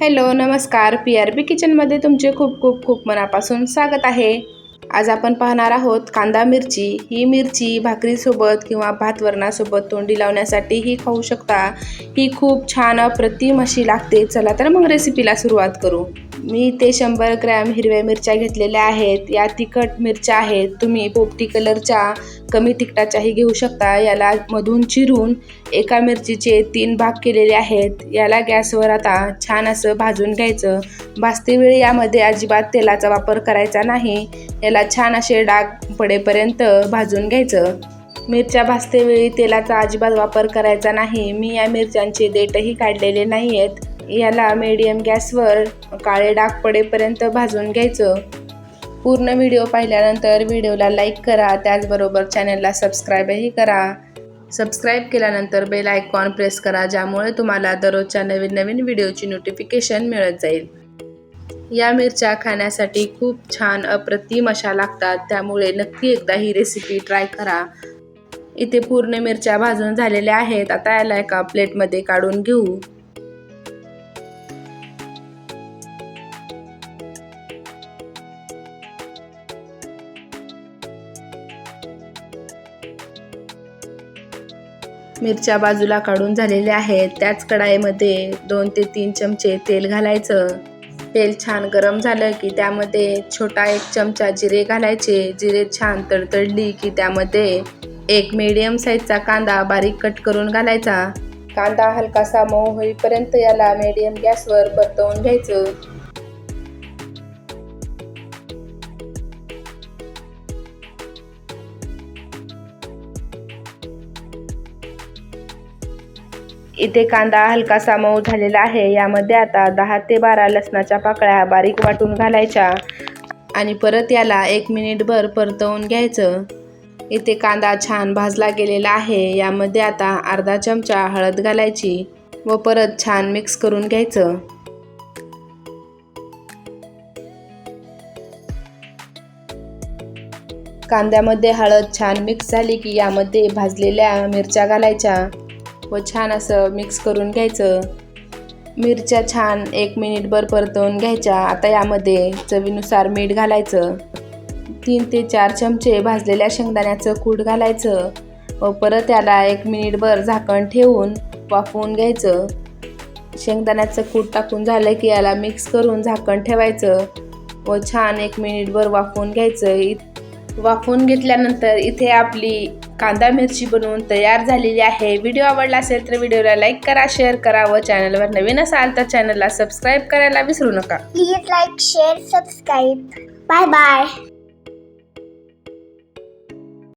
Hello नमस्कार. P R B किचनमध्ये तुमचे खूप खूप खूप मनापासून स्वागत आहे. आज आपण पाहणार आहोत कांदा मिरची. ही मिरची भाकरीसोबत किंवा भातवरणासोबत तोंडी लावण्यासाठी ही खाऊ शकता. ही खूप छान अप्रतिम अशी लागते. चला तर मग रेसिपीला सुरुवात करू. मी ते शंभर ग्रॅम हिरव्या मिरच्या घेतलेल्या आहेत. या तिखट मिरच्या आहेत. तुम्ही पोपटी कलरच्या कमी तिखटाच्याही घेऊ शकता. याला मधून चिरून एका मिरचीचे तीन भाग केलेले आहेत. याला गॅसवर आता छान असं भाजून घ्यायचं. भाजतेवेळी यामध्ये अजिबात तेलाचा वापर करायचा नाही. याला छान असे डाग पडेपर्यंत भाजून घ्यायचं. मिरच्या भाजतेवेळी तेलाचा अजिबात वापर करायचा नाही. मी या मिरच्यांचे देठही काढलेले नाही आहेत याला मीडियम गॅसवर काळे डाग पडेपर्यंत भाजून घ्यायचं. पूर्ण व्हिडिओ पाहिल्यानंतर व्हिडिओला लाईक करा त्याचबरोबर चॅनलला सबस्क्राईबही करा. सबस्क्राईब केल्यानंतर बेल आयकॉन प्रेस करा ज्यामुळे तुम्हाला दररोजच्या नवीन नवीन व्हिडिओची नोटिफिकेशन मिळत जाईल. या मिरच्या खाण्यासाठी खूप छान अप्रतिम अशा लागतात त्यामुळे नक्की एकदा ही रेसिपी ट्राय करा. इथे पूर्ण मिरच्या भाजून झालेल्या आहेत आता याला एका प्लेटमध्ये काढून घेऊ. मिरच्या बाजूला काढून झालेल्या आहेत. त्याच कढाईमध्ये दोन ते तीन चमचे तेल घालायचं. तेल छान गरम झालं की त्यामध्ये छोटा एक चमचा जिरे घालायचे. जिरे छान तडतडली की त्यामध्ये एक मीडियम साईजचा कांदा बारीक कट करून घालायचा. कांदा हलकासा मऊ होईपर्यंत याला मीडियम गॅसवर परतवून घ्यायचं. इथे कांदा हलकासा मऊ झालेला आहे. यामध्ये आता दहा ते बारा लसणाच्या पाकळ्या बारीक वाटून घालायच्या आणि परत याला एक मिनिटभर परतवून घ्यायचं. इथे कांदा छान भाजला गेलेला आहे. यामध्ये आता अर्धा चमचा हळद घालायची व परत छान मिक्स करून घ्यायचं. कांद्यामध्ये हळद छान मिक्स झाली की यामध्ये भाजलेल्या मिरच्या घालायच्या. व छान असं मिक्स करून घ्यायचं. मिरच्या छान एक मिनिटभर परतवून घ्यायच्या. आता यामध्ये चवीनुसार मीठ घालायचं. तीन ते चार चमचे भाजलेल्या शेंगदाण्याचं कूट घालायचं. व परत याला एक मिनिटभर झाकण ठेवून वाफवून घ्यायचं. शेंगदाण्याचं कूट टाकून झालं की याला मिक्स करून झाकण ठेवायचं. व छान एक मिनिटभर वाफवून घ्यायचं. वाफवून घेतल्यानंतर इथे आपली कांदा मिरची बनवून तयार झालेली आहे. व्हिडिओ आवडला असेल तर व्हिडिओला लाईक करा शेअर करा व चॅनलवर नवीन असाल तर चॅनलला सबस्क्राईब करायला विसरू नका. Please like share subscribe. Bye bye.